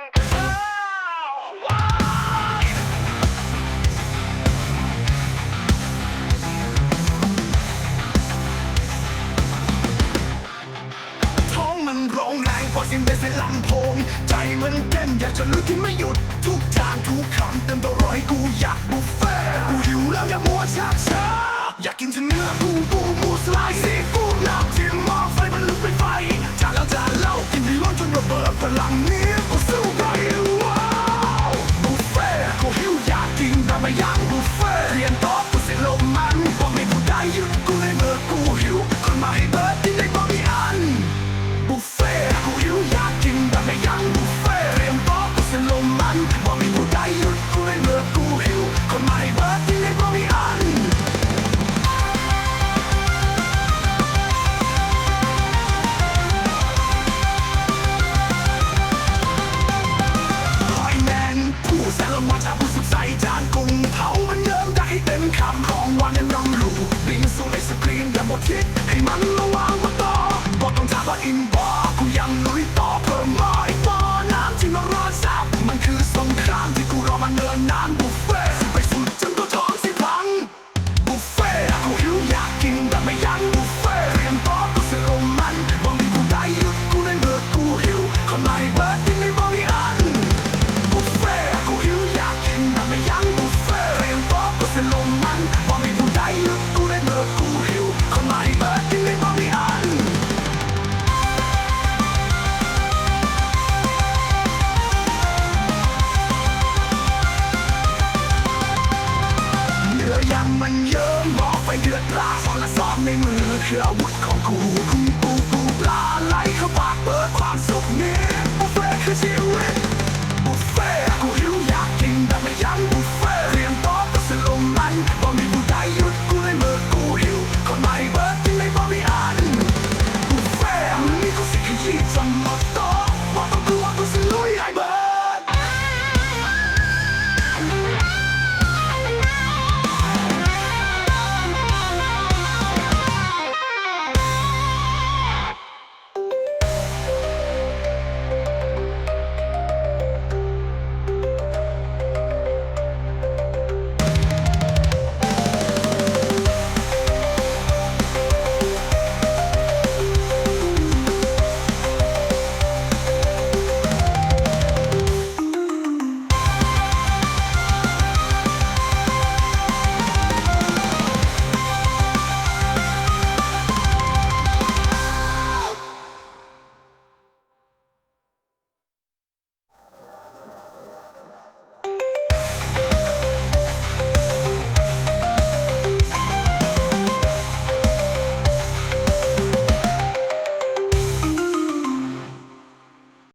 ท้องมันร้องแรงเพราะเสียงเบสในลำโพง ใจมันเต้นอยากจะลุกที่ไม่หยุด ทุกจานทุกคำเต็มตัวรอยกูอยากบุฟเฟ่ต์กูหิวแล้วอย่ามัวชักช้าอยากกินทั้งเนื้อปูปูหมูสไลด์ซีฟู้ดน้ำจิ้มหม้อไฟมันลุกเป็นไฟจานแล้วจานเล่ากินให้ร้อนจนระเบิดพลังนี้ บุฟเฟ่เรียนต่อกูเสียลมมันบอกไม่ผู้ใดหยุดกูานยังน้ำรูบิงสู่ในสกรีมและหมดทิศให้มันระวังมาต่อบอกต้องถามว่าอินบ มันเยอะหมอไปเดือดราสอนและซ้อมในมือคืออาวุธของกูกูกูกูปลาไหลเข้าปากเปิดความสุขนี้บุฟเฟ่คือชีวิตบุฟเฟ่กูหิวอยากกินแต่ไม่ยังบุฟเฟ่เรียงต่อะก็สลมมันบ่มีผู้ใดหยุดกูเลยมือกูหิวคนใหม่เบิร์ดที่ไม่บ่มีอันบุฟเฟ่มึงนี่กูสิขยี้จนหมดต๊อ